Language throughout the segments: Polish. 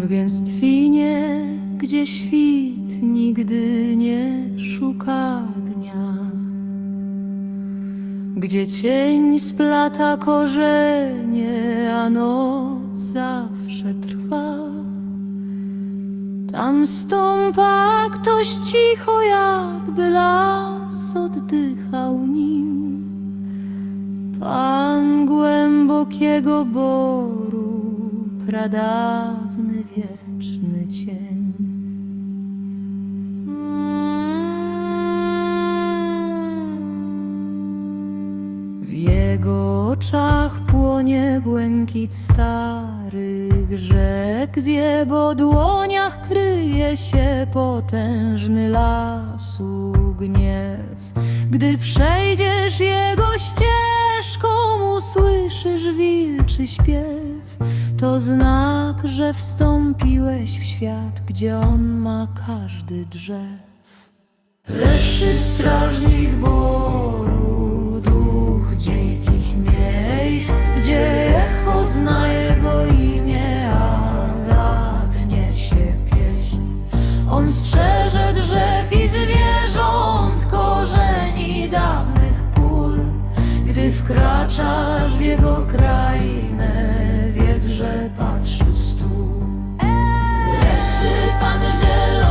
gęstwinie, gdzie świt nigdy nie szuka dnia, gdzie cień splata korzenie, a noc zawsze trwa. Tam stąpa ktoś cicho, jakby las oddychał nim. Pan głębokiego boru, pradawny wieczny cień. W jego oczach płonie błękit starych rzek, w jego dłoniach kryje się potężny lasu gniew. Gdy przejdziesz jego ścieżką, usłyszysz wilczy śpiew. To znak, że wstąpiłeś w świat, gdzie on ma każdy drzew. Leszy strażnik boru, duch dzikich miejsc, gdzie echo zna jego imię, a lat niesie pieśń. On strzeże drzew i zwierząt, korzeni dawnych pól. Gdy wkraczasz w jego krainę, Leszy pan zielony,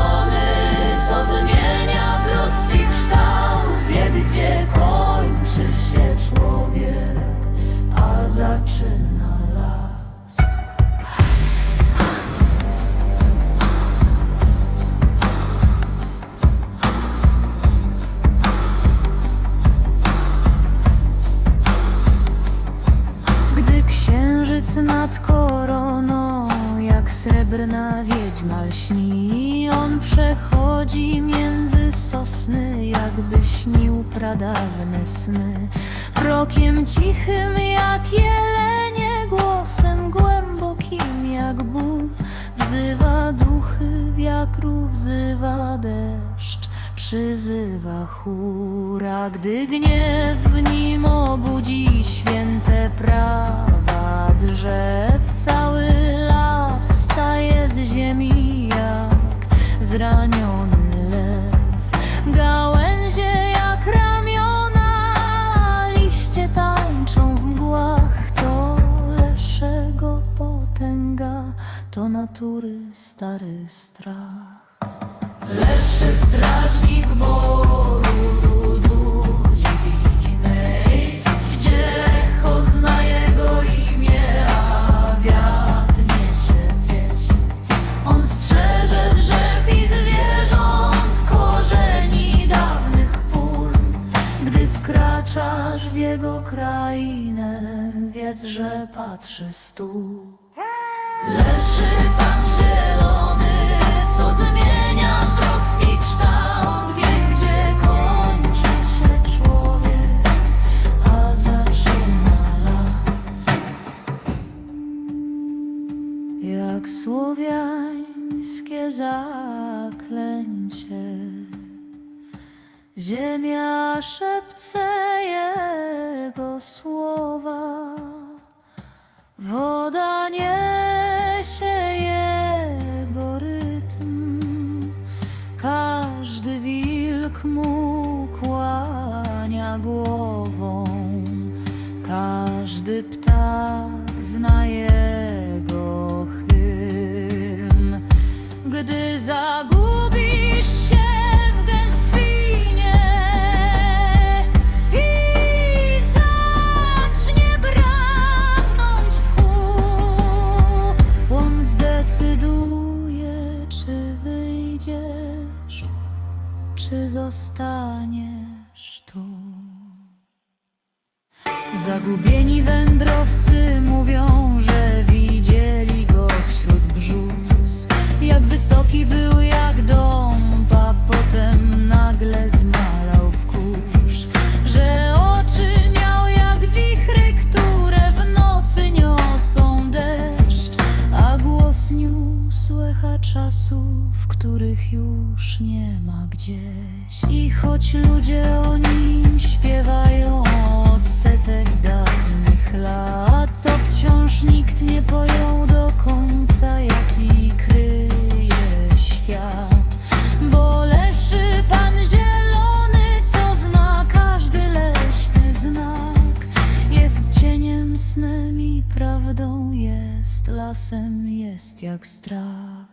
srebrna wiedźma lśni, on przechodzi między sosny, jakby śnił pradawne sny. Krokiem cichym jak jelenie, głosem głębokim jak ból, wzywa duchy wiatru, wzywa deszcz, przyzywa chóra, gdy gniew w nim i zwierząt, korzeni dawnych pól. Gdy wkraczasz w jego krainę, wiedz, że patrzy stół. Jak słowiańskie zaklęcie, ziemia szepce jego słowa. Woda jego rytm, każdy wilk mu kłania głową, każdy ptak zna jego hymn. Gdy zagubisz czy zostaniesz tu. Zagubieni wędrowcy mówią, że widzieli go wśród brzus. Jak wysoki był jak dąb, a potem nagle zmalał w kurz. Że oczy miał jak wichry, które w nocy niosą deszcz. A głos niósł echa czasów, których już nie ma gdzieś. I choć ludzie o nim śpiewają od setek dawnych lat To wciąż nikt nie pojął do końca jaki kryje świat. Bo leży pan zielony, co zna każdy leśny znak. Jest cieniem, snem i prawdą jest lasem, jest jak strach.